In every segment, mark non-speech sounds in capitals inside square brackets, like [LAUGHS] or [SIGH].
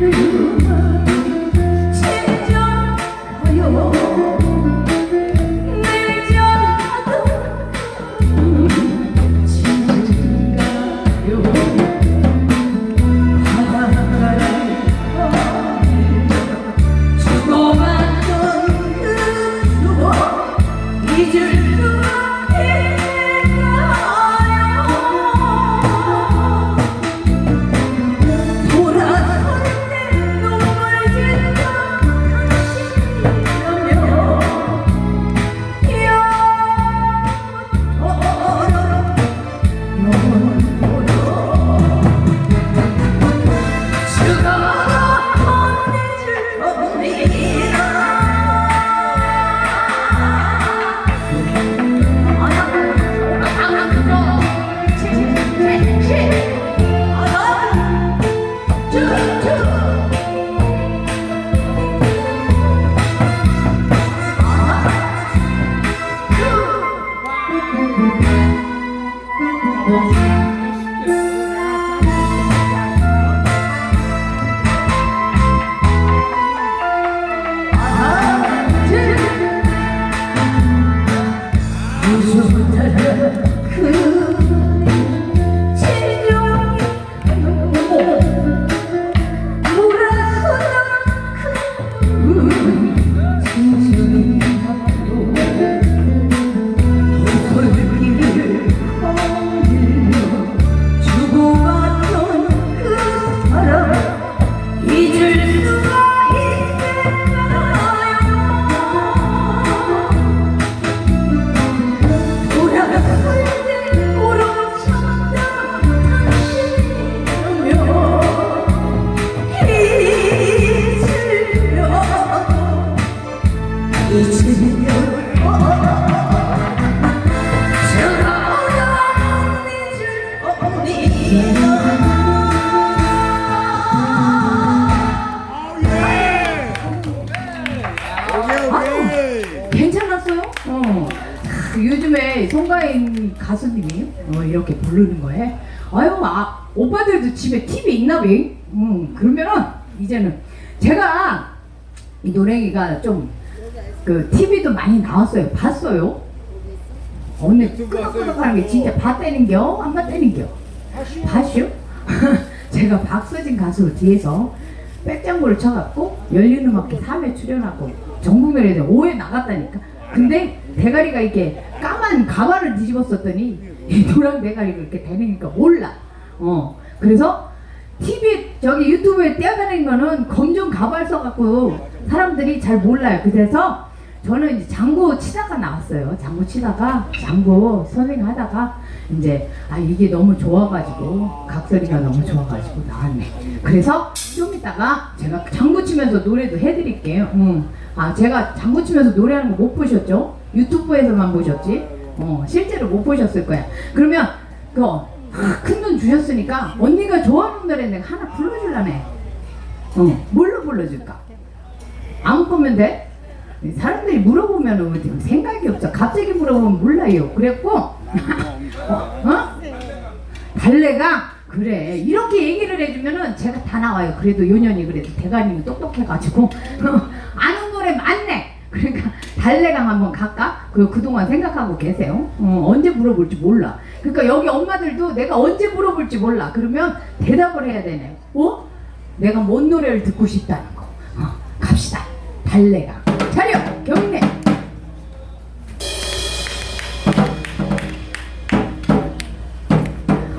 you. [LAUGHS] อ 오빠들도 집에 TV 있나 왜? 음 그러면은 이제는 제가 이 노래기가 좀그 TV도 많이 나왔어요. 봤어요? 오늘 끄덕끄덕하는 게 진짜 봤다는겨? 안 봤다는겨? 봤슈? [LAUGHS] 제가 박서진 가수 뒤에서 백장구를 쳐갖고 열린 음악회 3회 출연하고 전국면에 5회 나갔다니까. 근데 대가리가 이렇게 까만 가발을 뒤집었었더니 이 노란 대가리가 이렇게 되니까 몰라. 어. 그래서 TV 저기 유튜브에 떼어다니는 거는 검정 가발 써갖고 사람들이 잘 몰라요. 그래서 저는 이제 장구 치다가 나왔어요. 장구 치다가 장구 선생 하다가 이제 아 이게 너무 좋아가지고 각설이가 너무 좋아가지고 나왔네. 그래서 좀 이따가 제가 장구 치면서 노래도 해드릴게요. 음. 아 제가 장구 치면서 노래하는 거 못 보셨죠? 유튜브에서만 보셨지. 어 실제로 못 보셨을 거야. 그러면 그 큰 돈 주셨으니까 언니가 좋아하는 노래 내가 하나 불러줄라네. 어 뭘로 불러줄까? 아무 거면 돼? 사람들이 물어보면 생각이 없어. 갑자기 물어보면 몰라요. 그랬고, [LAUGHS] 어? 어? 달래가 그래 이렇게 얘기를 해주면은 제가 다 나와요. 그래도 요년이 그래도 대가님이 똑똑해가지고 [LAUGHS] 아는 노래 많네. 그러니까 달래강 한번 갈까? 그 그동안 생각하고 계세요. 어, 언제 물어볼지 몰라. 그러니까 여기 엄마들도 내가 언제 물어볼지 몰라. 그러면 대답을 해야 되네. 어? 내가 뭔 노래를 듣고 싶다는 거. 어, 갑시다. 달래강. 차려 경례.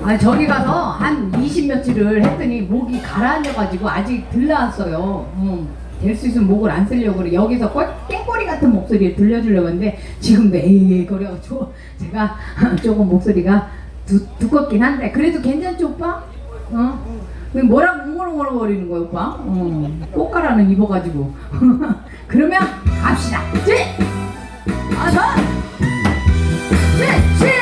아 저기 가서 한 20 며칠을 했더니 목이 가라앉아가지고 아직 들 나왔어요. 음, 될 수 있으면 목을 안 쓰려고 그래. 여기서 꼴, 깨꼬리 같은 목소리를 들려주려고 했는데 지금도 에이 거려가지고 제가 조금 목소리가 두, 두껍긴 한데 그래도 괜찮죠 오빠? 어? 그 뭐라고 웅얼웅얼거리는 거야 오빠? 어, 꽃가라는 입어가지고 [LAUGHS] 그러면 갑시다. 지! 어서! 지! 지!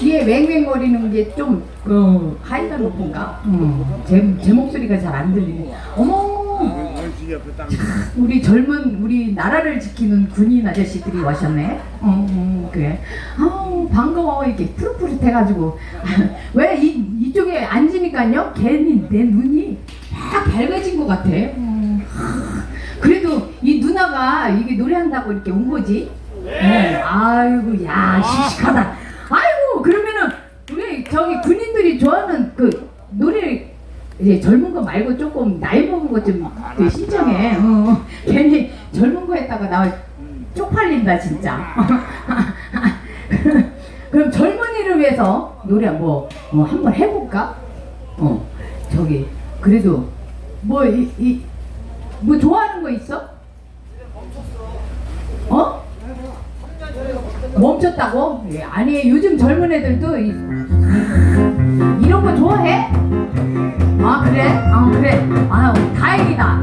웅웅거리는 게좀 그, 하이가 높은가? 음, 제, 제 목소리가 잘 안 들리네. 어머, 우리 젊은 우리 나라를 지키는 군인 아저씨들이 와셨네. 음, 음, 그래. 아우 반가워 이렇게 푸릇푸릇해가지고 [LAUGHS] 왜 이 이쪽에 앉으니까요 괜히 내 눈이 막 밝아진 것 같아. 음, 하, 그래도 이 누나가 이게 노래한다고 이렇게 온 거지. 네. 아이고 야 씩씩하다. 아이고 그러면은 우리 저기 군인들이 좋아하는 그 노래 이제 젊은 거 말고 조금 나이 먹은 거좀 신청해. 어, 괜히 젊은 거 했다가 나 쪽팔린다 진짜. [LAUGHS] 그럼 젊은이를 위해서 노래 뭐, 뭐 한번 해볼까? 어 저기 그래도 뭐 이 이 뭐 좋아하는 거 있어? 어? 멈췄다고? 예, 아니 요즘 젊은 애들도 이, 이런 거 좋아해? 아 그래? 아 그래? 아 다행이다.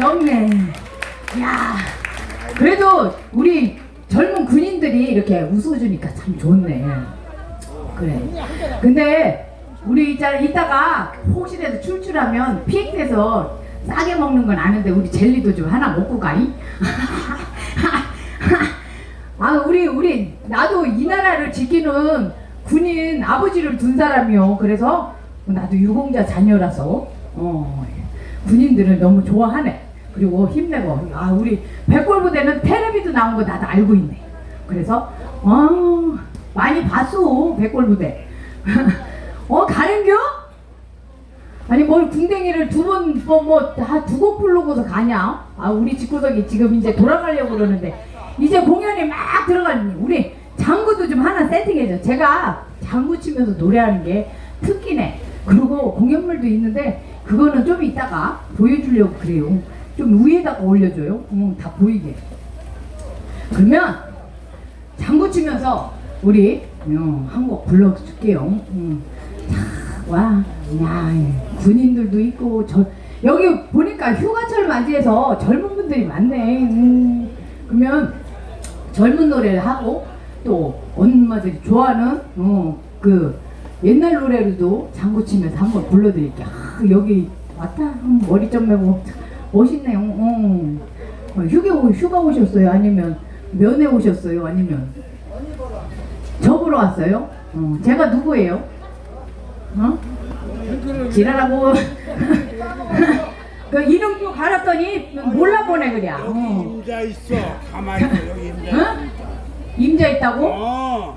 경례. 야, 그래도 우리 젊은 군인들이 이렇게 웃어주니까 참 좋네. 그래. 근데 우리 이자 이따가 혹시라도 출출하면 PX에서 싸게 먹는 건 아는데 우리 젤리도 좀 하나 먹고 가이. [LAUGHS] 아 우리 우리 나도 이 나라를 지키는 군인 아버지를 둔 사람이요. 그래서 나도 유공자 자녀라서 어 군인들을 너무 좋아하네. 그리고 힘내고 아 우리 백골부대는 텔레비도 나온 거 나도 알고 있네. 그래서 어 많이 봤어 백골부대. [LAUGHS] 어 가는겨? 아니 뭘 궁뎅이를 두 번 뭐뭐다두곡 부르고서 가냐? 아 우리 집구석이 지금 이제 돌아가려고 그러는데 이제 공연이 막 들어가니 우리 장구도 좀 하나 세팅해줘. 제가 장구 치면서 노래하는 게 특기네. 그리고 공연물도 있는데 그거는 좀 이따가 보여주려고 그래요. 좀 위에다가 올려줘요. 응, 다 보이게. 그러면 장구 치면서 우리 어, 한곡 불러줄게요. 응. 자, 와, 야, 군인들도 있고 저 여기 보니까 휴가철 맞이해서 젊은 분들이 많네. 음, 그러면 젊은 노래를 하고 또 엄마들이 좋아하는 어, 그 옛날 노래로도 장구 치면서 한번 불러드릴게요. 아, 여기 왔다 음, 머리 좀 메고 참 멋있네요. 어. 어, 휴가 오- 휴가 오셨어요? 아니면 면회 오셨어요? 아니면 저 보러 왔어요? 어, 제가 누구예요? 어? 지랄하고 [LAUGHS] 그 이름표 갈았더니 몰라보네. 여기 어. 임자 있어. 가만히 있어. 여기 임자. 어? 임자 있다고? 어.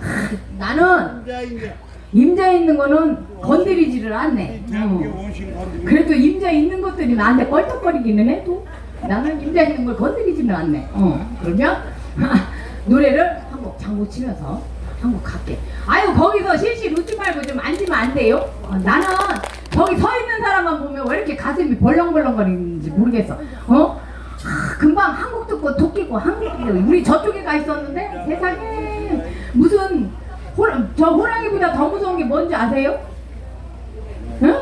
나는 임자 임자. 임자 있는 거는 건드리지를 않네. 어. 것들이 나한테 껄떡거리기는 해도 나는 임자 있는 걸 건드리지는 않네. 어. 그러면 [LAUGHS] 노래를 한 곡 장구 치면서 한 곡 갈게. 아유 거기서 실실 웃지 말고 좀 앉으면 안 돼요? 어, 나는 저기 서 있는 사람만 보면 왜 이렇게 가슴이 벌렁벌렁거리는지 모르겠어. 어? 아, 금방 한국 듣고 토끼고 한국 우리 저쪽에 가 있었는데 세상에 무슨 호랑, 저 호랑이보다 더 무서운 게 뭔지 아세요? 응?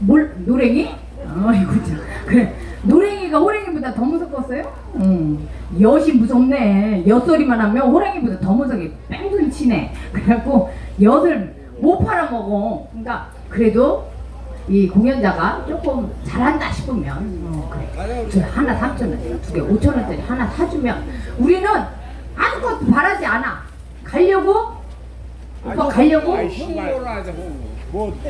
뭘 노랭이? 아이고 참 그래. 노랭이가 호랭이보다 더 무섭겠어요? 응. 엿이 무섭네. 엿소리만 하면 호랭이보다 더 무섭게 뺑소리 치네. 그래갖고 엿을 못 팔아먹어. 그러니까 그래도 이 공연자가 조금 잘한다 싶으면 어, 그래. 저 하나 3천 원, 두개 5천 원짜리 하나 사주면 우리는 아무것도 바라지 않아. 가려고? 오빠 가려고? 아이. 뭐 저,